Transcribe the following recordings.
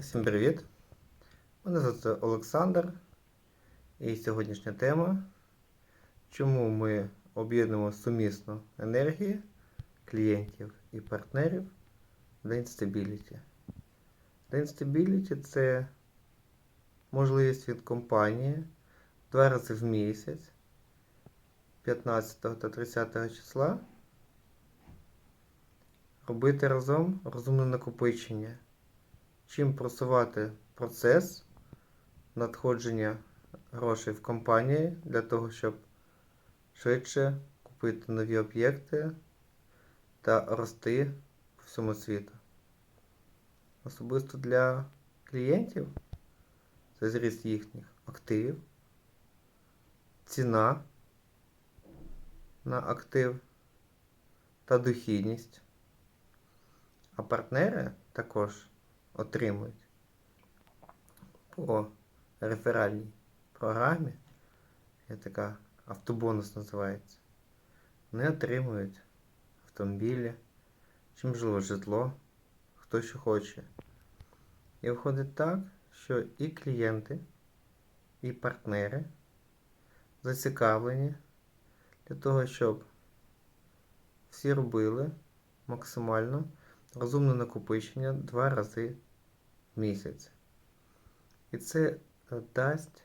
Всім привіт! Мене звати Олександр. І сьогоднішня тема. Чому ми об'єднуємо сумісно енергії клієнтів і партнерів Dane Stability. Dane Stability це можливість від компанії два рази в місяць 15 та 30 числа робити разом розумне накопичення чим просувати процес надходження грошей в компанії для того, щоб швидше купити нові об'єкти та рости по всьому світу. Особисто для клієнтів це зріст їхніх активів, ціна на актив та дохідність. А партнери також отримують по реферальній програмі, є така автобонус називається, вони отримують автомобілі, чи можливо житло, хто що хоче. І виходить так, що і клієнти, і партнери зацікавлені для того, щоб всі робили максимально розумне накопичення два рази в місяць. І це е, дасть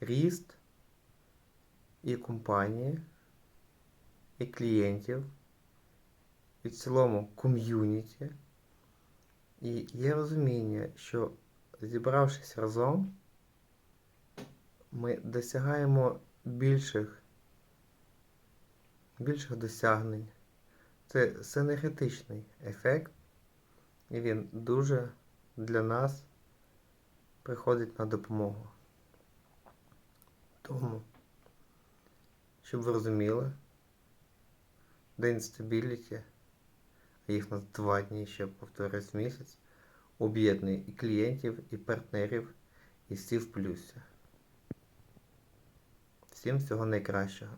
ріст і компанії, і клієнтів, і в цілому ком'юніті. І є розуміння, що зібравшись разом, ми досягаємо більших, більших досягнень. Це синергетичний ефект, і він дуже для нас приходить на допомогу. Тому, щоб ви розуміли, День стабіліті, а їх у нас два дні ще повторюсь місяць, об'єднує і клієнтів, і партнерів, і всі в плюсі. Всім всього найкращого.